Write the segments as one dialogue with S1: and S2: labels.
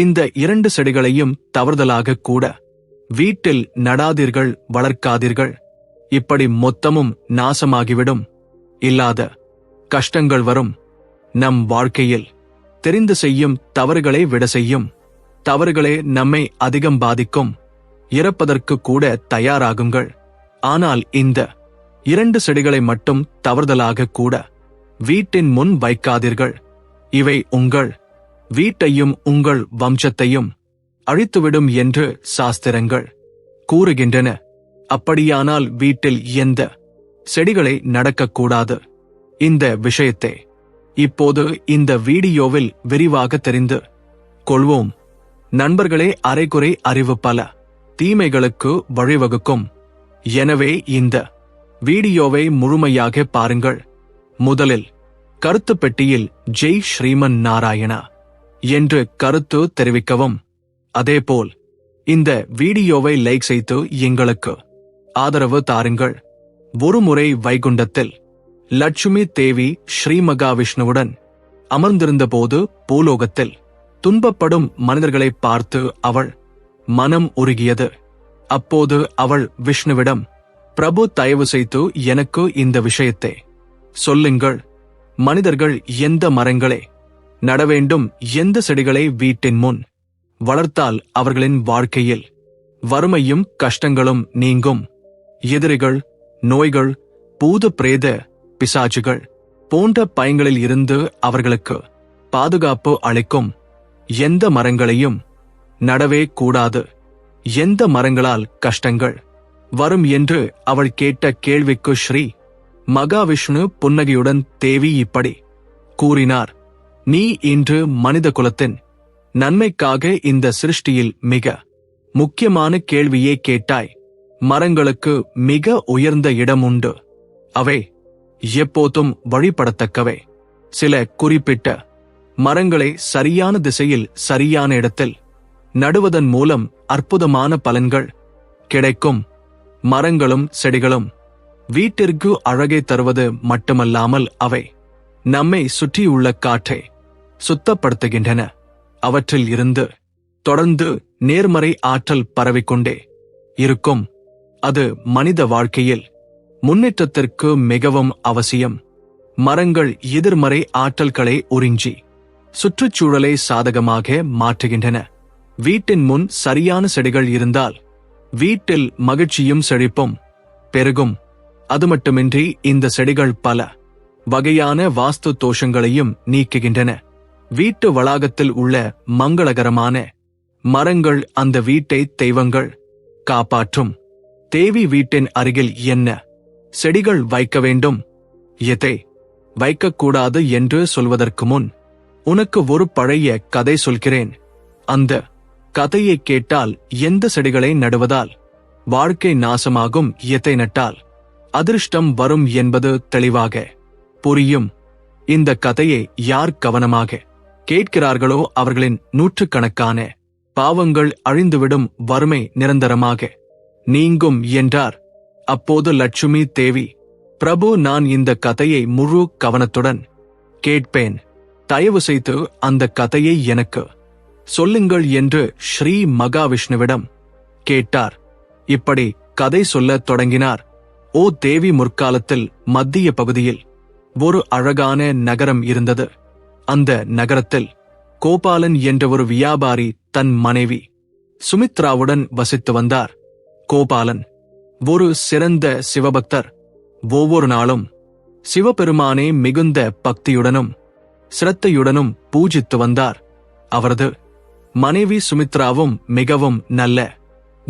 S1: இந்த இரண்டு செடிகளையும் தவறுதலாக கூட வீட்டில் நடாதீர்கள் வளர்க்காதீர்கள். இப்படி மொத்தமும் நாசமாகிவிடும். இல்லாத கஷ்டங்கள் வரும். நம் வாழ்க்கையில் தெரிந்து செய்யும் தவறுகளை விட செய்யும். தவறுகளே நம்மை அதிகம் பாதிக்கும். இறப்பதற்கு கூட தயாராகுங்கள். ஆனால் இந்த இரண்டு செடிகளை மட்டும் தவறுதலாக கூட வீட்டின் முன் வைக்காதீர்கள். இவை உங்கள் வீட்டையும் உங்கள் வம்சத்தையும் அழித்துவிடும் என்று சாஸ்திரங்கள் கூறுகின்றன. அப்படியானால் வீட்டில் எந்த செடிகளை நடக்கக்கூடாது? இந்த விஷயத்தை இப்போது இந்த வீடியோவில் விரிவாக தெரிந்து கொள்வோம். நண்பர்களே அரைகுறை அறிவு பல தீமைகளுக்கு வழிவகுக்கும். எனவே இந்த வீடியோவை முழுமையாக பாருங்கள். முதலில் கருத்து பெட்டியில் ஜெய் ஸ்ரீமன் நாராயணா. என்று கருத்து தெரிவிக்கவும். அதேபோல் இந்த வீடியோவை லைக் செய்து எங்களுக்கு ஆதரவு தாருங்கள். ஒருமுறை வைகுண்டத்தில் லட்சுமி தேவி ஸ்ரீ மகாவிஷ்ணுவுடன் அமர்ந்திருந்தபோது பூலோகத்தில் துன்பப்படும் மனிதர்களை பார்த்து அவள் மனம் உருகியது. அப்போது அவள் விஷ்ணுவிடம் பிரபு தயவு செய்து எனக்கு இந்த விஷயத்தை சொல்லுங்கள். மனிதர்கள் எந்த மரங்களே நடவேண்டும் எந்த செடிகளை வீட்டின் முன். வளர்த்தால் அவர்களின் வாழ்க்கையில் வறுமையும் கஷ்டங்களும் நீங்கும். எதிரிகள் நோய்கள் பூத பிரேத பிசாச்சுகள் போன்ற பயங்களில் இருந்து அவர்களுக்கு பாதுகாப்பு அளிக்கும். எந்த மரங்களையும் நடவே கூடாது. எந்த மரங்களால் கஷ்டங்கள் வரும் என்று அவள் கேட்ட கேள்விக்கு ஸ்ரீ மகாவிஷ்ணு புன்னகையுடன் தேவி இப்படி கூறினார். நீ இன்று மனித குலத்தின் நன்மைக்காக இந்த சிருஷ்டியில் மிக முக்கியமான கேள்வியே கேட்டாய். மரங்களுக்கு மிக உயர்ந்த இடம் உண்டு. அவை எப்போதும் வழிபடத்தக்கவை. சில குறிப்பிட்ட மரங்களை சரியான திசையில் சரியான இடத்தில் நடுவதன் மூலம் அற்புதமான பலன்கள் கிடைக்கும். மரங்களும் செடிகளும் வீட்டிற்கு அழகை தருவது மட்டுமல்லாமல் அவை நம்மை சுற்றியுள்ள காற்றை சுத்தப்படுத்துகின்றன. அவற்றில் இருந்து தொடர்ந்து நேர்மறை ஆற்றல் பரவிக்கொண்டே இருக்கும். அது மனித வாழ்க்கையில் முன்னேற்றத்திற்கு மிகவும் அவசியம். மரங்கள் எதிர்மறை ஆற்றல்களை உறிஞ்சி சுற்றுச்சூழலை சாதகமாக மாற்றுகின்றன. வீட்டின் முன் சரியான செடிகள் இருந்தால் வீட்டில் மகிழ்ச்சியும் செழிப்பும் பெருகும். அது மட்டுமின்றி இந்த செடிகள் பல வகையான வாஸ்து தோஷங்களையும் நீக்குகின்றன. வீட்டு வளாகத்தில் உள்ள மங்களகரமான மரங்கள் அந்த வீட்டை தெய்வங்கள் காப்பாற்றும். தேவி வீட்டின் அருகில் என்ன செடிகள் வைக்க வேண்டும்? எதை வைக்கக்கூடாது என்று சொல்வதற்கு முன் உனக்கு ஒரு பழைய கதை சொல்கிறேன். அந்த கதையை கேட்டால் எந்த செடிகளை நடுவதால்? வாழ்க்கை நாசமாகும் எத்தை நட்டால்? அதிர்ஷ்டம் வரும் என்பது தெளிவாக புரியும். இந்த கதையை யார் கவனமாக கேட்கிறார்களோ அவர்களின் நூற்றுக்கணக்கான பாவங்கள் அழிந்துவிடும் வறுமை நிரந்தரமாக. நீங்கும் என்றார். அப்போது லட்சுமி தேவி பிரபு நான் இந்த கதையை முழு கவனத்துடன் கேட்பேன். தயவு செய்து அந்த கதையை எனக்கு சொல்லுங்கள் என்று ஸ்ரீ மகாவிஷ்ணுவிடம் கேட்டார். இப்படி கதை சொல்லத் தொடங்கினார். ஓ தேவி முற்காலத்தில் மத்திய பகுதியில் ஒரு அழகான நகரம் இருந்தது. அந்த நகரத்தில் கோபாலன் என்ற ஒரு வியாபாரி தன் மனைவி சுமித்ராவுடன் வசித்து வந்தார். கோபாலன் ஒரு சிறந்த சிவபக்தர். ஒவ்வொரு நாளும் சிவபெருமானே மிகுந்த பக்தியுடனும் சிரத்தையுடனும் பூஜித்து வந்தார். அவரது மனைவி சுமித்ராவும் மிகவும் நல்ல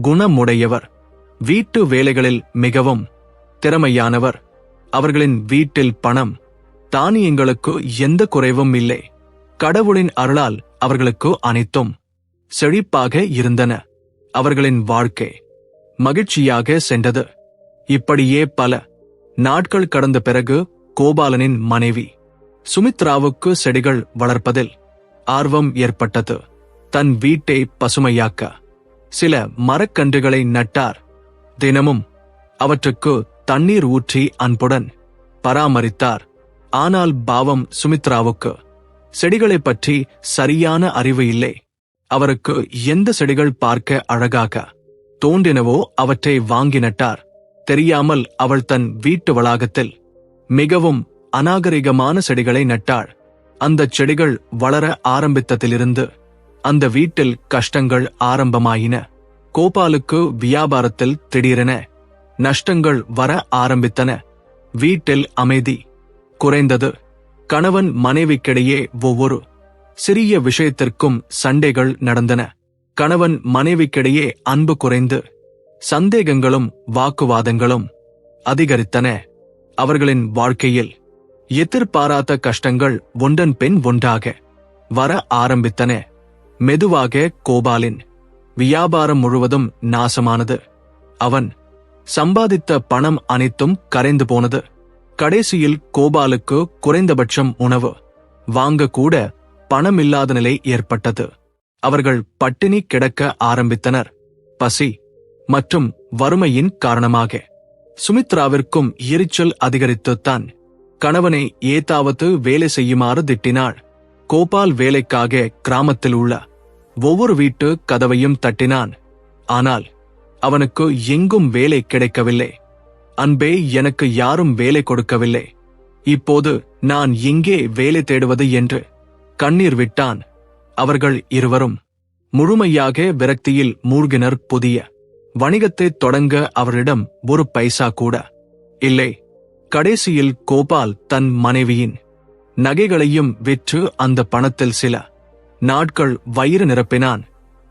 S1: குணமுடையவர். வீட்டு வேலைகளில் மிகவும் திறமையானவர். அவர்களின் வீட்டில் பணம் தானியங்களுக்கு எந்த குறைவும் இல்லை. கடவுளின் அருளால் அவர்களுக்கு அனைத்தும் செழிப்பாக இருந்தன. அவர்களின் வாழ்க்கை மகிழ்ச்சியாக சென்றது. இப்படியே பல நாட்கள் கடந்த பிறகு கோபாலனின் மனைவி சுமித்ராவுக்கு செடிகள் வளர்ப்பதில் ஆர்வம் ஏற்பட்டது. தன் வீட்டை பசுமையாக்க சில மரக்கன்றுகளை நட்டார். தினமும் அவற்றுக்கு தண்ணீர் ஊற்றி அன்புடன் பராமரித்தார். ஆனால் பாவம் சுமித்ராவுக்கு. செடிகளைப் பற்றி சரியான அறிவு இல்லை. அவருக்கு எந்த செடிகள் பார்க்க அழகாக தோன்றினவோ அவற்றை வாங்கி நட்டார். தெரியாமல் அவள் தன் வீட்டு வளாகத்தில் மிகவும் அநாகரிகமான செடிகளை நட்டாள். அந்தச் செடிகள் வளர ஆரம்பித்ததிலிருந்து அந்த வீட்டில் கஷ்டங்கள் ஆரம்பமாயின. கோபாலுக்கு வியாபாரத்தில் திடீரென நஷ்டங்கள் வர ஆரம்பித்தன. வீட்டில் அமைதி குறைந்தது. கணவன் மனைவிக்கிடையே ஒவ்வொரு சிறிய விஷயத்திற்கும் சண்டைகள் நடந்தன. கணவன் மனைவிக்கிடையே அன்பு குறைந்து சந்தேகங்களும் வாக்குவாதங்களும் அதிகரித்தன. அவர்களின் வாழ்க்கையில் எதிர்பாராத கஷ்டங்கள் ஒன்றன் பின் ஒன்றாக வர ஆரம்பித்தன. மெதுவாக கோபாலின் வியாபாரம் முழுவதும் நாசமானது. அவன் சம்பாதித்த பணம் அனைத்தும் கரைந்து போனது. கடைசியில் கோபாலுக்கு குறைந்தபட்சம் உணவு. வாங்க கூட பணமில்லாத நிலை ஏற்பட்டது. அவர்கள் பட்டினி கிடக்க ஆரம்பித்தனர். பசி மற்றும் வறுமையின் காரணமாக. சுமித்ராவிற்கும் எரிச்சல் அதிகரித்துத்தான். கணவனை ஏதாவது வேலை செய்யுமாறு திட்டினாள். கோபால் வேலைக்காக கிராமத்தில் உள்ள ஒவ்வொரு வீட்டு கதவையும் தட்டினான். ஆனால் அவனுக்கு எங்கும் வேலை கிடைக்கவில்லை. அன்பே எனக்கு யாரும் வேலை கொடுக்கவில்லை. இப்போது நான் எங்கே வேலை தேடுவது என்று கண்ணீர் விட்டான் அவர்கள் இருவரும். முழுமையாக விரக்தியில் மூழ்கினர் புதிய. வணிகத்தை தொடங்க அவரிடம் ஒரு பைசா கூட இல்லை. கடைசியில் கோபால் தன் மனைவியின் நகைகளையும் விற்று அந்த பணத்தில் சில நாட்கள் வயிறு நிரப்பினான்.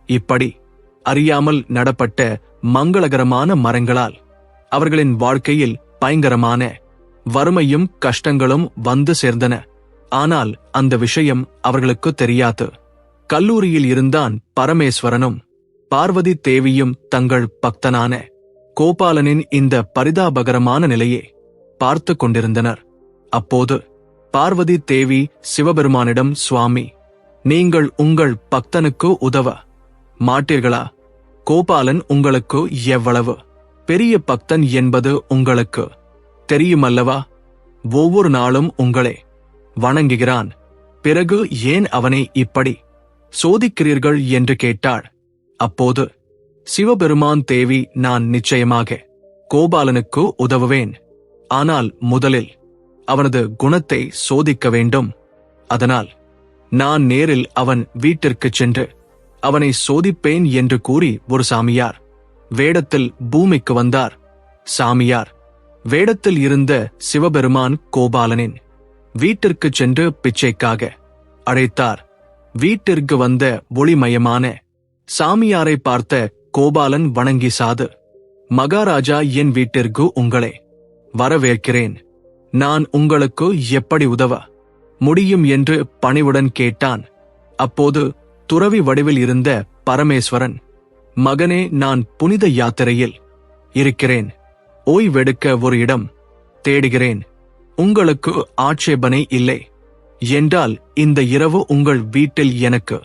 S1: இப்படி அறியாமல் நடப்பட்ட மங்களகரமான மரங்களால் அவர்களின் வாழ்க்கையில் பயங்கரமான வறுமையும் கஷ்டங்களும் வந்து சேர்ந்தன. ஆனால் அந்த விஷயம் அவர்களுக்கு தெரியாது. கல்லூரியில் இருந்தான் பரமேஸ்வரனும் பார்வதி தேவியும் தங்கள் பக்தனான கோபாலனின் இந்த பரிதாபகரமான நிலையை பார்த்து கொண்டிருந்தனர். அப்போது பார்வதி தேவி சிவபெருமானிடம் சுவாமி நீங்கள் உங்கள் பக்தனுக்கு உதவ மாட்டீர்களா? கோபாலன் உங்களுக்கு எவ்வளவு பெரிய பக்தன் என்பது உங்களுக்கு தெரியுமல்லவா? ஒவ்வொரு நாளும் உங்களே வணங்குகிறான். பிறகு ஏன் அவனை இப்படி சோதிக்கிறீர்கள் என்று கேட்டாள். அப்போது சிவபெருமான் தேவி நான் நிச்சயமாக கோபாலனுக்கு உதவுவேன். ஆனால் முதலில் அவனது குணத்தை சோதிக்க வேண்டும். அதனால் நான் நேரில் அவன் வீட்டிற்குச் சென்று அவனை சோதிப்பேன் என்று கூறி ஒரு சாமியார் வேடத்தில் பூமிக்கு வந்தார். சாமியார் வேடத்தில் இருந்த சிவபெருமான் கோபாலனின் வீட்டிற்குச் சென்று பிச்சைக்காக அழைத்தார். வீட்டிற்கு வந்த ஒளிமயமான சாமியாரை பார்த்த கோபாலன் வணங்கி சாது மகாராஜா என் வீட்டிற்கு உங்களை வரவேற்கிறேன். நான் உங்களுக்கு எப்படி உதவ முடியும்? என்று பணிவுடன் கேட்டான். அப்போது துறவி வடிவில் இருந்த பரமேஸ்வரன் மகனே நான் புனித யாத்திரையில் இருக்கிறேன். ஓய்வெடுக்க ஒரு இடம் தேடுகிறேன். உங்களுக்கு ஆட்சேபனை இல்லை. என்றால் இந்த இரவு உங்கள் வீட்டில் எனக்கு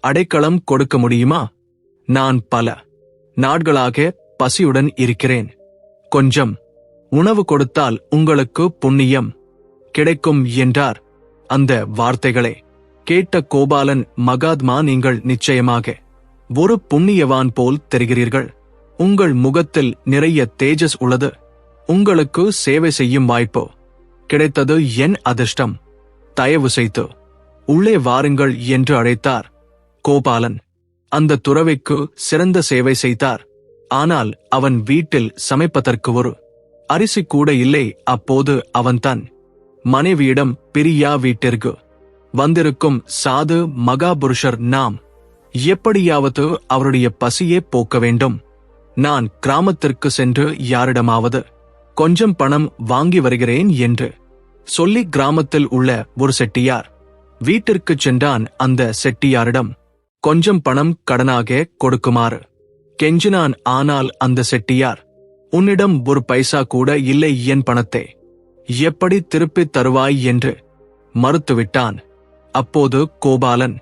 S1: அடைக்கலம் கொடுக்க முடியுமா? நான் பல நாட்களாக பசியுடன் இருக்கிறேன். கொஞ்சம் உணவு கொடுத்தால் உங்களுக்கு புண்ணியம் கிடைக்கும் என்றார். அந்த வார்த்தைகளை கேட்ட கோபாலன் மகாத்மா நீங்கள் நிச்சயமாக ஒரு புண்ணியவான் போல் தெரிகிறீர்கள். உங்கள் முகத்தில் நிறைய தேஜஸ் உள்ளது. உங்களுக்கு சேவை செய்யும் வாய்ப்பு. கிடைத்தது என் அதிர்ஷ்டம். தயவு செய்து உள்ளே வாருங்கள் என்று அழைத்தார். கோபாலன் அந்த துறவைக்கு சிறந்த சேவை செய்தார். ஆனால் அவன் வீட்டில் சமைப்பதற்கு ஒரு அரிசி கூட இல்லை. அப்போது அவன்தான் மனைவியிடம் பிரியா வீட்டிற்கு வந்திருக்கும் சாது மகாபுருஷர் நாம் எப்படியாவது அவருடைய பசியே போக்க வேண்டும். நான் கிராமத்திற்கு சென்று யாரிடமாவது கொஞ்சம் பணம் வாங்கி வருகிறேன் என்று சொல்லி கிராமத்தில் உள்ள ஒரு செட்டியார் வீட்டிற்குச் சென்றான் அந்த செட்டியாரிடம். கொஞ்சம் பணம் கடனாக கொடுக்குமாறு. கெஞ்சினான் ஆனால் அந்த செட்டியார் உன்னிடம் ஒரு பைசா கூட இல்லை என் பணத்தை. எப்படி திருப்பித் தருவாய்? என்று மறுத்துவிட்டான். அப்போது கோபாலன்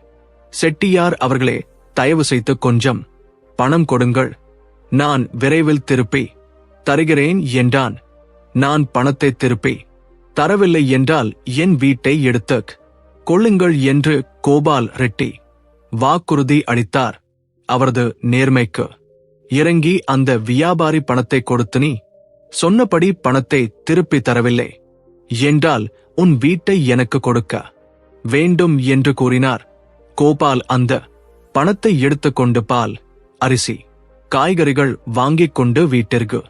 S1: செட்டியார் அவர்களே தயவு செய்து கொஞ்சம் பணம் கொடுங்கள். நான் விரைவில் திருப்பி தருகிறேன் என்றான். நான் பணத்தை திருப்பி தரவில்லை என்றால் என் வீட்டை எடுத்துக் கொள்ளுங்கள் என்று கோபால் ரெட்டி வாக்குறுதி அளித்தார். அவரது நேர்மைக்கு இறங்கி அந்த வியாபாரி பணத்தை கொடுத்து நீ சொன்னபடி பணத்தை திருப்பி தரவில்லை என்றால் உன் வீட்டை எனக்கு கொடுக்க வேண்டும் என்று கூறினார். கோபால் அந்த பணத்தை எடுத்துக்கொண்டு பால் அரிசி காய்கறிகள் வாங்கிக் கொண்டு வீட்டிற்கு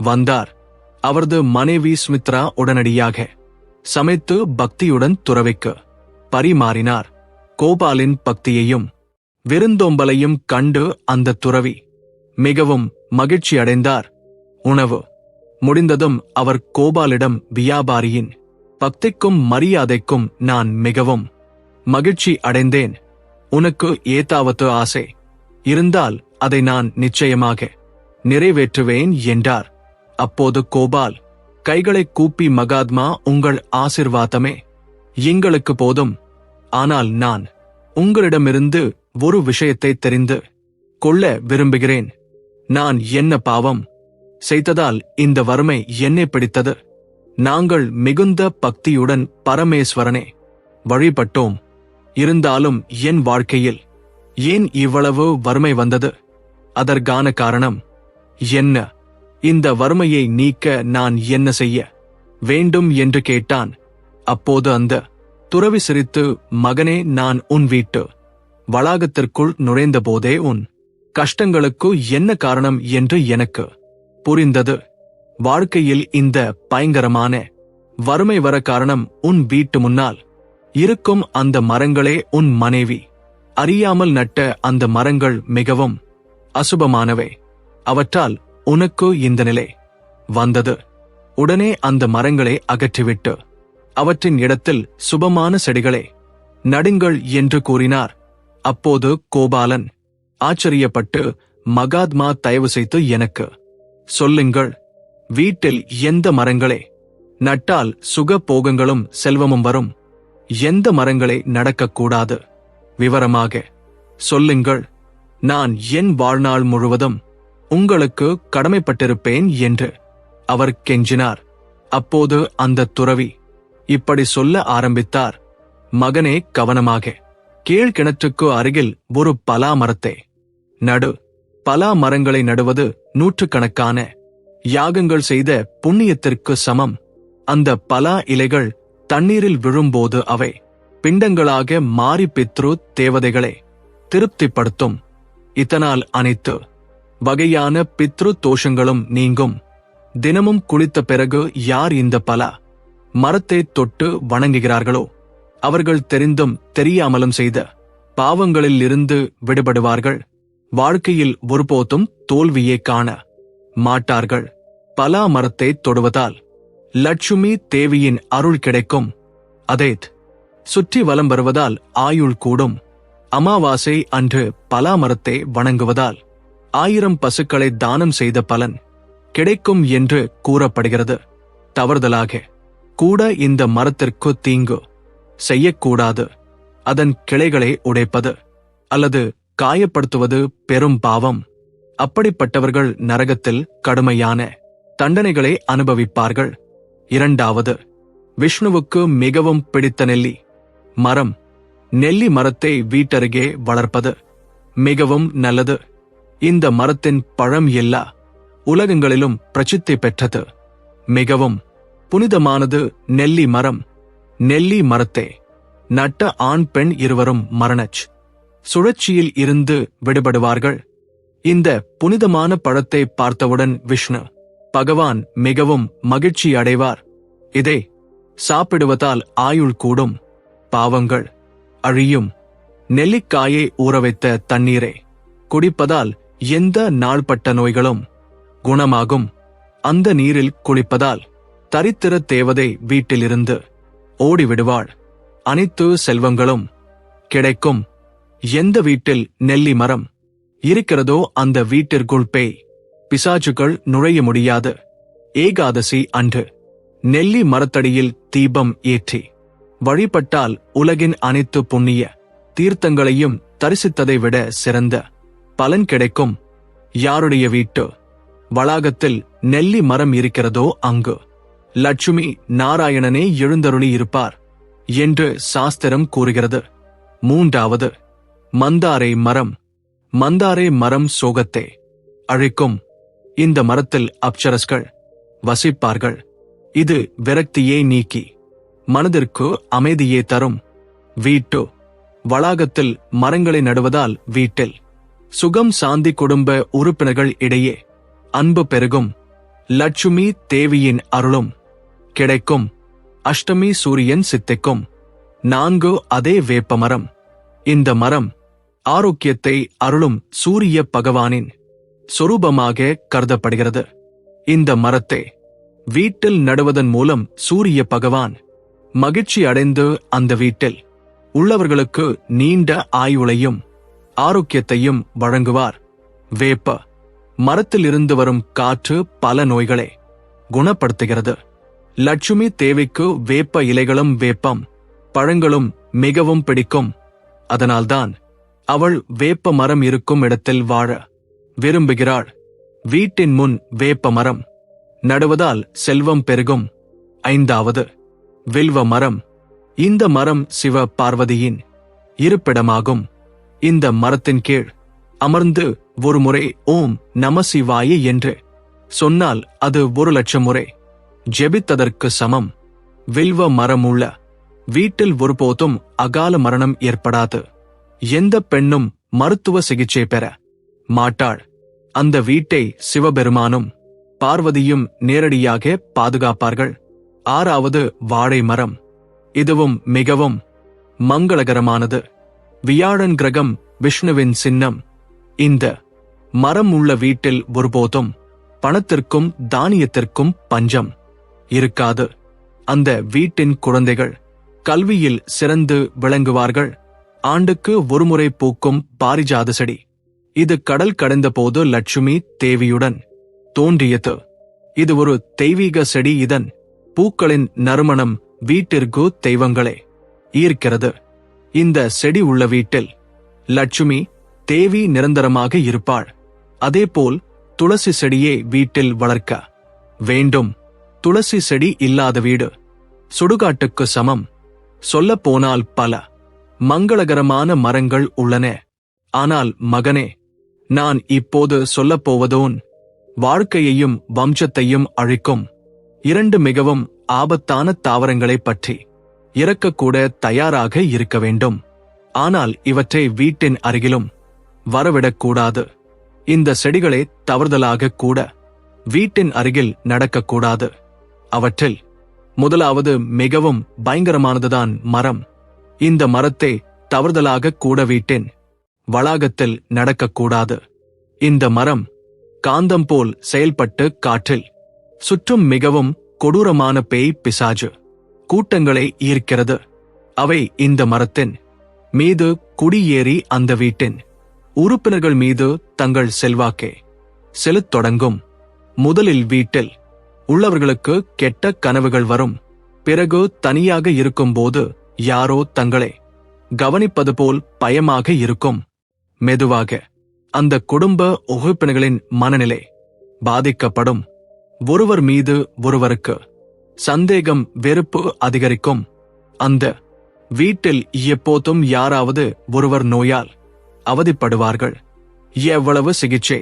S1: வந்தார். அவரது மனைவி சுமித்ரா உடனடியாக சமைத்து பக்தியுடன் துறவிக்கு பரிமாறினார். கோபாலின் பக்தியையும் விருந்தோம்பலையும் கண்டு அந்த துறவி மிகவும் மகிழ்ச்சி அடைந்தார். உணவு முடிந்ததும் அவர் கோபாலிடம் வியாபாரியின் பக்திக்கும் மரியாதைக்கும் நான் மிகவும் மகிழ்ச்சி அடைந்தேன். உனக்கு ஏதாவது ஆசை. இருந்தால் அதை நான் நிச்சயமாக நிறைவேற்றுவேன் என்றார். அப்போது கோபால் கைகளை கூப்பி மகாத்மா உங்கள் ஆசிர்வாதமே. எங்களுக்கு போதும். ஆனால் நான் உங்களிடமிருந்து ஒரு விஷயத்தை தெரிந்து கொள்ள விரும்புகிறேன். நான் என்ன பாவம் செய்ததால் இந்த வறுமை என்னை பிடித்தது. நாங்கள் மிகுந்த பக்தியுடன் பரமேஸ்வரனே வழிபட்டோம். இருந்தாலும் என் வாழ்க்கையில் ஏன் இவ்வளவு வறுமை வந்தது? அதற்கான காரணம் என்ன? இந்த வறுமையை நீக்க நான் என்ன செய்ய வேண்டும் என்று கேட்டான். அப்போது அந்த துறவி சிரித்து மகனே நான் உன் வீட்டு வளாகத்திற்குள் நுழைந்தபோதே உன் கஷ்டங்களுக்கு என்ன காரணம் என்று எனக்கு புரிந்தது. வாழ்க்கையில் இந்த பயங்கரமான வறுமை வர காரணம் உன் வீட்டு முன்னால் இருக்கும் அந்த மரங்களே உன் மனைவி. அறியாமல் நட்ட அந்த மரங்கள் மிகவும் அசுபமானவை. அவற்றால் உனக்கு இந்த நிலை வந்தது. உடனே அந்த மரங்களை அகற்றிவிட்டு அவற்றின் இடத்தில் சுபமான செடிகளே நடுங்கள் என்று கூறினார். அப்போது கோபாலன் ஆச்சரியப்பட்டு மகாத்மா தயவு செய்து எனக்கு சொல்லுங்கள் வீட்டில் எந்த மரங்களே? நட்டால் சுக போகங்களும் செல்வமும் வரும். எந்த மரங்களை நடக்கக்கூடாது. விவரமாக சொல்லுங்கள். நான் என் வாழ்நாள் முழுவதும் உங்களுக்கு கடமைப்பட்டிருப்பேன் என்று அவர் கெஞ்சினார். அப்போது அந்த துறவி இப்படி சொல்ல ஆரம்பித்தார். மகனே கவனமாக கீழ்கிணற்றுக்கு அருகில் ஒரு பலா மரத்தை நடு. பலா மரங்களை நடுவது நூற்றுக்கணக்கான யாகங்கள் செய்த புண்ணியத்திற்கு சமம். அந்த பலா இலைகள் தண்ணீரில் விழும்போது அவை பிண்டங்களாக மாறி பித்ரு தேவதைகளை திருப்திப்படுத்தும். இதனால் அனைத்து வகையான பித்ரு தோஷங்களும் நீங்கும். தினமும் குளித்த பிறகு யார் இந்த பல மரத்தை தொட்டு வணங்குகிறார்களோ? அவர்கள் தெரிந்தும் தெரியாமலும் செய்த பாவங்களில் இருந்து விடுபடுவார்கள். வாழ்க்கையில் ஒருபோதும் தோல்வியே காண மாட்டார்கள். பலா மரத்தை தொடுவதால் லட்சுமி தேவியின் அருள் கிடைக்கும். அதேத் சுற்றி வலம் வருவதால் ஆயுள் கூடும். அமாவாசை அன்று பலா மரத்தை வணங்குவதால் ஆயிரம் பசுக்களை தானம் செய்த பலன் கிடைக்கும் என்று கூறப்படுகிறது. தவறுதலாக கூட இந்த மரத்திற்கு தீங்கு செய்யக்கூடாது. அதன் கிளைகளை உடைப்பது அல்லது காயப்படுத்துவது பெரும் பாவம். அப்படிப்பட்டவர்கள் நரகத்தில் கடுமையான தண்டனைகளை அனுபவிப்பார்கள். இரண்டாவது விஷ்ணுவுக்கு மிகவும் பிடித்த நெல்லி. மரம் நெல்லி மரத்தை வீட்டருகே வளர்ப்பது மிகவும் நல்லது. இந்த மரத்தின் பழம் எல்லா உலகங்களிலும் பிரசித்தி பெற்றது. மிகவும் புனிதமானது நெல்லி மரம். நெல்லி மரத்தே நட்ட ஆண் பெண் இருவரும் மரணச் சுழற்சியில் இருந்து விடுபடுவார்கள். இந்த புனிதமான பழத்தை பார்த்தவுடன் விஷ்ணு பகவான் மிகவும் மகிழ்ச்சி அடைவார். இதே சாப்பிடுவதால் ஆயுள் கூடும். பாவங்கள் அழியும். நெல்லிக்காயை ஊறவைத்த தண்ணீரை குடிப்பதால் எந்த நாள்பட்ட நோய்களும் குணமாகும். அந்த நீரில் குளிப்பதால் தரித்திர தேவதை வீட்டிலிருந்து ஓடிவிடுவாள். அனைத்து செல்வங்களும் கிடைக்கும். எந்த வீட்டில் நெல்லி மரம் இருக்கிறதோ அந்த வீட்டிற்குள் பேய். பிசாஜுகள் நுழைய முடியாது. ஏகாதசி அன்று நெல்லி மரத்தடியில் தீபம் ஏற்றி. வழிபட்டால் உலகின் அனைத்து புண்ணிய தீர்த்தங்களையும் தரிசித்ததை விட சிறந்த பலன் கிடைக்கும். யாருடைய வீட்டு வளாகத்தில் நெல்லி மரம் இருக்கிறதோ அங்கு. லட்சுமி நாராயணனே எழுந்தருளி இருப்பார் என்று சாஸ்திரம் கூறுகிறது. மூன்றாவது மந்தாரை மரம் மந்தாரை மரம் சோகத்தே அழைக்கும். இந்த மரத்தில் அப்சரஸ்கள் வசிப்பார்கள். இது விரக்தியை நீக்கி மனதிற்கு அமைதியே தரும். வீட்டு வளாகத்தில் மரங்களை நடுவதால் வீட்டில் சுகம் சாந்தி குடும்ப உறுப்பினர்கள் இடையே அன்பு பெருகும். லட்சுமி தேவியின் அருளும் கிடைக்கும். அஷ்டமி சூரியன் சித்திக்கும். நான்கு அதே வேப்ப மரம். இந்த மரம் ஆரோக்கியத்தை அருளும் சூரிய பகவானின் சொரூபமாக கருதப்படுகிறது. இந்த மரத்தை வீட்டில் நடுவதன் மூலம் சூரிய பகவான் மகிழ்ச்சி அடைந்து அந்த வீட்டில் உள்ளவர்களுக்கு நீண்ட ஆயுளையும் ஆரோக்கியத்தையும் வழங்குவார். வேப்ப மரத்திலிருந்து வரும் காற்று பல நோய்களை குணப்படுத்துகிறது. லட்சுமி தேவிக்கு வேப்ப இலைகளும் வேப்பம் பழங்களும் மிகவும் பிடிக்கும். அதனால்தான் அவள் வேப்ப மரம் இருக்கும் இடத்தில் வாழ விரும்புகிறாள். வீட்டின் முன் வேப்ப மரம். நடுவதால் செல்வம் பெருகும். ஐந்தாவது வில்வ மரம். இந்த மரம் சிவ பார்வதியின் இருப்பிடமாகும். இந்த மரத்தின் கீழ் அமர்ந்து ஒருமுறை ஓம் நம சிவாய என்று சொன்னால் அது ஒரு லட்சம் முறை ஜெபித்ததற்கு சமம். வில்வ மரம் உள்ள வீட்டில் ஒருபோதும் அகால மரணம் ஏற்படாது. எந்த பெண்ணும் மருத்துவ சிகிச்சை பெற மாட்டாள். அந்த வீட்டை சிவபெருமானும் பார்வதியும் நேரடியாக பாதுகாப்பார்கள். ஆறாவது வாழை மரம். இதுவும் மிகவும் மங்களகரமானது. வியாழன் கிரகம் விஷ்ணுவின் சின்னம். இந்த மரம் உள்ள வீட்டில் ஒருபோதும் பணத்திற்கும் தானியத்திற்கும் பஞ்சம் இருக்காது. அந்த வீட்டின் குழந்தைகள் கல்வியில் சிறந்து விளங்குவார்கள். ஆண்டுக்கு ஒருமுறை பூக்கும் பாரிஜாத செடி. இது கடல் கடைந்தபோது லட்சுமி தேவியுடன் தோன்றியது. இது ஒரு தெய்வீக செடி இதன் பூக்களின் நறுமணம் வீட்டிற்கு தெய்வங்களே ஈர்க்கிறது. இந்த செடி உள்ள வீட்டில் லட்சுமி தேவி நிரந்தரமாக இருப்பாள். அதேபோல் துளசி செடியே வீட்டில் வளர்க்க வேண்டும். துளசி செடி இல்லாத வீடு சுடுகாட்டுக்கு சமம். சொல்லப் போனால் பல மங்களகரமான மரங்கள் உள்ளன. ஆனால் மகனே நான் இப்போது சொல்லப்போவதோன் வாழ்க்கையையும் வம்சத்தையும் அழிக்கும். இரண்டு மிகவும் ஆபத்தான தாவரங்களைப் பற்றி இறக்கக்கூட தயாராக இருக்க வேண்டும். ஆனால் இவற்றை வீட்டின் அருகிலும் வரவிடக்கூடாது இந்த செடிகளை தவறுதலாக கூட வீட்டின் அருகில் நடக்கக்கூடாது அவற்றில் முதலாவது மிகவும் பயங்கரமானதுதான் மரம். இந்த மரத்தை தவறுதலாக கூட வீட்டின். வளாகத்தில் நடக்கக்கூடாது. இந்த மரம் காந்தம் போல் செயல்பட்டு காற்றில் சுற்றும் மிகவும் கொடூரமான பேய் பிசாஜு கூட்டங்களை ஈர்க்கிறது. அவை இந்த மரத்தின் மீது குடியேறி அந்த வீட்டின் உறுப்பினர்கள் மீது தங்கள் செல்வாக்கே செலுத் தொடங்கும் முதலில் வீட்டில் உள்ளவர்களுக்கு கெட்ட கனவுகள் வரும். பிறகு தனியாக இருக்கும்போது யாரோ தங்களை கவனிப்பது போல் பயமாக இருக்கும். மெதுவாக அந்த குடும்ப உறுப்பினர்களின் மனநிலை பாதிக்கப்படும். ஒருவர் மீது ஒருவருக்கு சந்தேகம் வெறுப்பு அதிகரிக்கும். அந்த வீட்டில் எப்போதும் யாராவது ஒருவர் நோயால் அவதிப்படுவார்கள். எவ்வளவு சிகிச்சை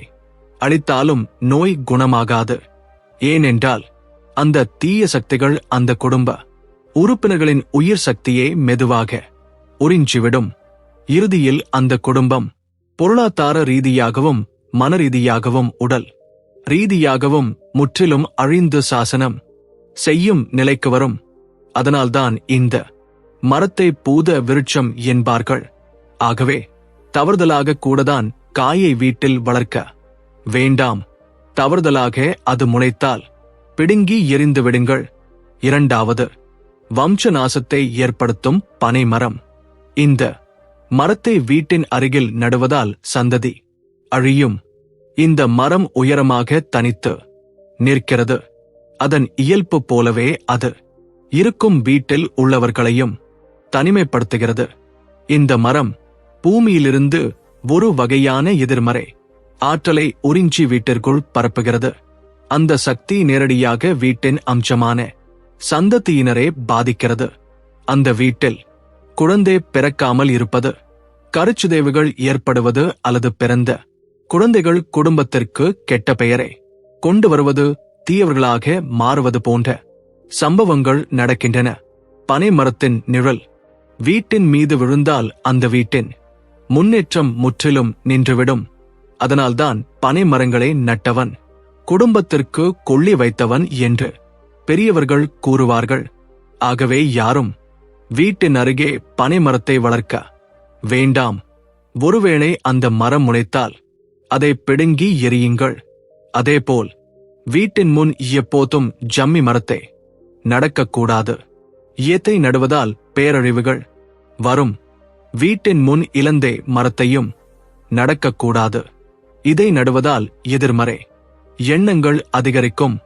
S1: அளித்தாலும் நோய் குணமாகாது. ஏனென்றால் அந்த தீய சக்திகள் அந்த குடும்ப உறுப்பினர்களின் உயிர் சக்தியை மெதுவாக உறிஞ்சிவிடும். இறுதியில் அந்த குடும்பம் பொருளாதார ரீதியாகவும் மனரீதியாகவும் உடல். ரீதியாகவும் முற்றிலும் அழிந்து சாசனம். செய்யும் நிலைக்கு வரும். அதனால்தான் இந்த மரத்தை பூத விருட்சம் என்பார்கள். ஆகவே தவறுதலாக கூடதான் காயை வீட்டில் வளர்க்க. வேண்டாம் தவறுதலாக அது முளைத்தால் பிடுங்கி எரிந்து விடுங்கள். இரண்டாவது வம்ச நாசத்தை ஏற்படுத்தும் பனை மரம் இந்த மரத்தை வீட்டின் அருகில் நடுவதால் சந்ததி. அழியும். இந்த மரம் உயரமாக தனித்து நிற்கிறது. அதன் இயல்பு போலவே அது இருக்கும் வீட்டில் உள்ளவர்களையும் தனிமைப்படுத்துகிறது. இந்த மரம் பூமியிலிருந்து ஒரு வகையான எதிர்மறை ஆற்றலை உறிஞ்சி வீட்டிற்குள் பரப்புகிறது. அந்த சக்தி நேரடியாக வீட்டின் அம்சமான சந்ததியினரே பாதிக்கிறது. அந்த வீட்டில் குழந்தை பிறக்காமல் இருப்பது கருச்சுதேவுகள் ஏற்படுவது அல்லது பிறந்த குழந்தைகள் குடும்பத்திற்கு கெட்ட பெயரை கொண்டு வருவது தீயவர்களாக மாறுவது போன்ற சம்பவங்கள் நடக்கின்றன. பனை மரத்தின் நிழல் வீட்டின் மீது விழுந்தால் அந்த வீட்டின் முன்னேற்றம் முற்றிலும் நின்றுவிடும். அதனால்தான் பனை மரங்களை நட்டவன் குடும்பத்திற்கு கொள்ளி வைத்தவன் என்று பெரியவர்கள் கூறுவார்கள். ஆகவே யாரும் வீட்டின் அருகே பனை மரத்தை வளர்க்க. வேண்டாம். ஒருவேளை அந்த மரம் முளைத்தால் அதை பிடுங்கி எரியுங்கள் அதேபோல் வீட்டின் முன் எப்போதும் ஜம்மி மரத்தை நடக்கக்கூடாது ஏத்தை நடுவதால் பேரழிவுகள் வரும். வீட்டின் முன் இழந்தே மரத்தையும் நடக்கக்கூடாது இதை நடுவதால் எதிர்மறை. எண்ணங்கள் அதிகரிக்கும்.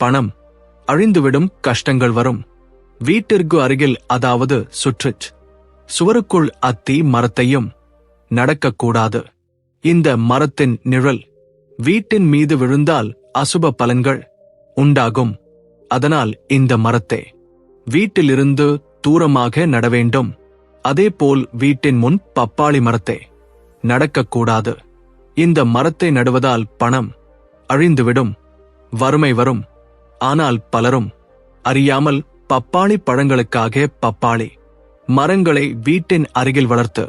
S1: பணம் அழிந்துவிடும் கஷ்டங்கள் வரும். வீட்டிற்கு அருகில் அதாவது சுற்றுச் சுவருக்குள் அத்தி மரத்தையும் நடக்கக்கூடாது. இந்த மரத்தின் நிழல் வீட்டின் மீது விழுந்தால் அசுப பலன்கள் உண்டாகும். அதனால் இந்த மரத்தை வீட்டிலிருந்து தூரமாக நட வேண்டும் அதேபோல் வீட்டின் முன் பப்பாளி மரத்தை நடக்கக்கூடாது. இந்த மரத்தை நடுவதால் பணம் அழிந்துவிடும் வறுமை வரும். ஆனால் பலரும் அறியாமல் பப்பாளி பழங்களுக்காக பப்பாளி மரங்களை வீட்டின் அருகில் வளர்த்து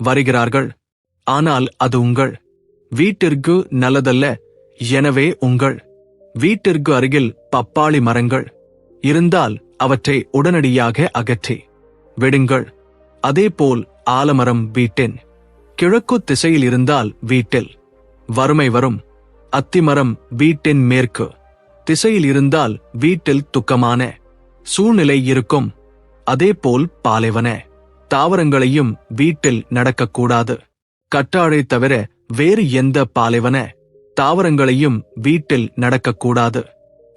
S1: வருகிறார்கள். ஆனால் அது உங்கள் வீட்டிற்கு நல்லதல்ல எனவே உங்கள் வீட்டிற்கு அருகில் பப்பாளி மரங்கள் இருந்தால் அவற்றை உடனடியாக அகற்றி விடுங்கள். அதேபோல் ஆலமரம் வீட்டின் கிழக்கு திசையில் இருந்தால் வீட்டில் வறுமை வரும். அத்திமரம் வீட்டின் மேற்கு திசையில் இருந்தால் வீட்டில் துக்கமான சூழ்நிலை இருக்கும். அதேபோல் பாலைவன தாவரங்களையும் வீட்டில் நடக்கக்கூடாது. கட்டாழை தவிர வேறு எந்த பாலைவன தாவரங்களையும் வீட்டில் நடக்கக்கூடாது.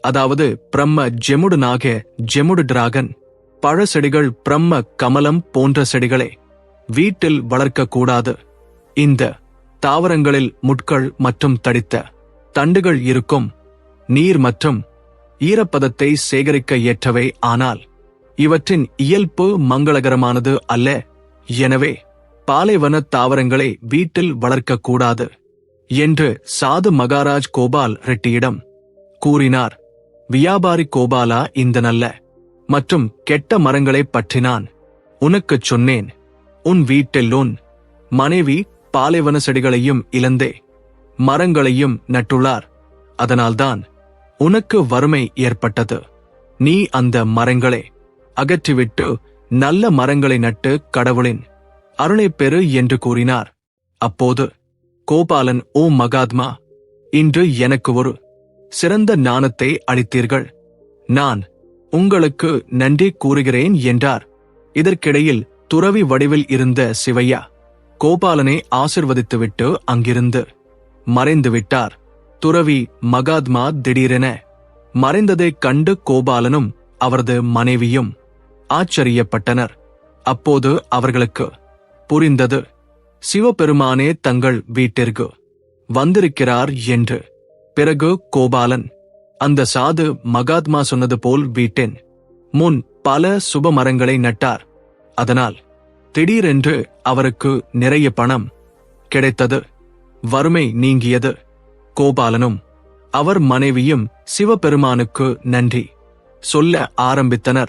S1: அதாவது பிரம்ம ஜெமுடு நாக ஜெமுடு டிராகன் பழ செடிகள் பிரம்ம கமலம் போன்ற செடிகளை வீட்டில் வளர்க்கக்கூடாது. இந்த தாவரங்களில் முட்கள் மற்றும் தடித்த தண்டுகள் இருக்கும் நீர் மற்றும் ஈரப்பதத்தை சேகரிக்க ஏற்றவை ஆனால் இவற்றின் இயல்பு மங்களகரமானது அல்ல. எனவே பாலைவன தாவரங்களை வீட்டில் வளர்க்கக்கூடாது என்று சாது மகாராஜ் கோபால் ரெட்டியிடம் கூறினார். வியாபாரி கோபாலா இந்த நல்ல மற்றும் கெட்ட மரங்களை பற்றினான் உனக்குச் சொன்னேன். உன் வீட்டில் உன் மனைவி பாலைவன செடிகளையும் இழந்தே மரங்களையும் நட்டுள்ளார். அதனால்தான் உனக்கு வறுமை ஏற்பட்டது. நீ அந்த மரங்களை அகற்றிவிட்டு நல்ல மரங்களை நட்டு கடவுளின் அருளைப் பெறு என்று கூறினார். அப்போது கோபாலன் ஓ மகாத்மா இன்று எனக்கு ஒரு சிறந்த ஞானத்தை அளித்தீர்கள். நான் உங்களுக்கு நன்றி கூறுகிறேன் என்றார். இதற்கிடையில் துறவி வடிவில் இருந்த சிவையா கோபாலனை ஆசிர்வதித்துவிட்டு அங்கிருந்து மறைந்து விட்டார் துறவி மகாத்மா திடீரென மறைந்ததைக் கண்டு கோபாலனும் அவரது மனைவியும் ஆச்சரியப்பட்டனர். அப்போது அவர்களுக்கு புரிந்தது சிவபெருமானே தங்கள் வீட்டிற்கு வந்திருக்கிறார் என்று. பிறகு கோபாலன் அந்த சாது மகாத்மா சொன்னது போல் வீட்டின். முன் பல சுப மரங்களை நட்டார். அதனால் திடீரென்று அவருக்கு நிறைய பணம் கிடைத்தது. வறுமை நீங்கியது. கோபாலனும் அவர் மனைவியும் சிவபெருமானுக்கு நன்றி சொல்ல ஆரம்பித்தனர்.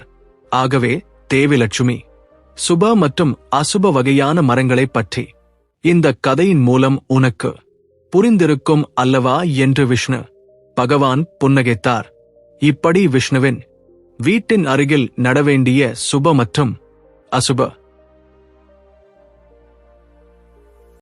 S1: ஆகவே தேவிலட்சுமி சுப மற்றும் அசுப வகையான மரங்களைப் பற்றி இந்த கதையின் மூலம் உனக்கு புரிந்திருக்கும் அல்லவா என்று விஷ்ணு பகவான் புன்னகைத்தார். இப்படி விஷ்ணுவின் வீட்டின் அருகில் நடவேண்டிய சுப மற்றும் அசுப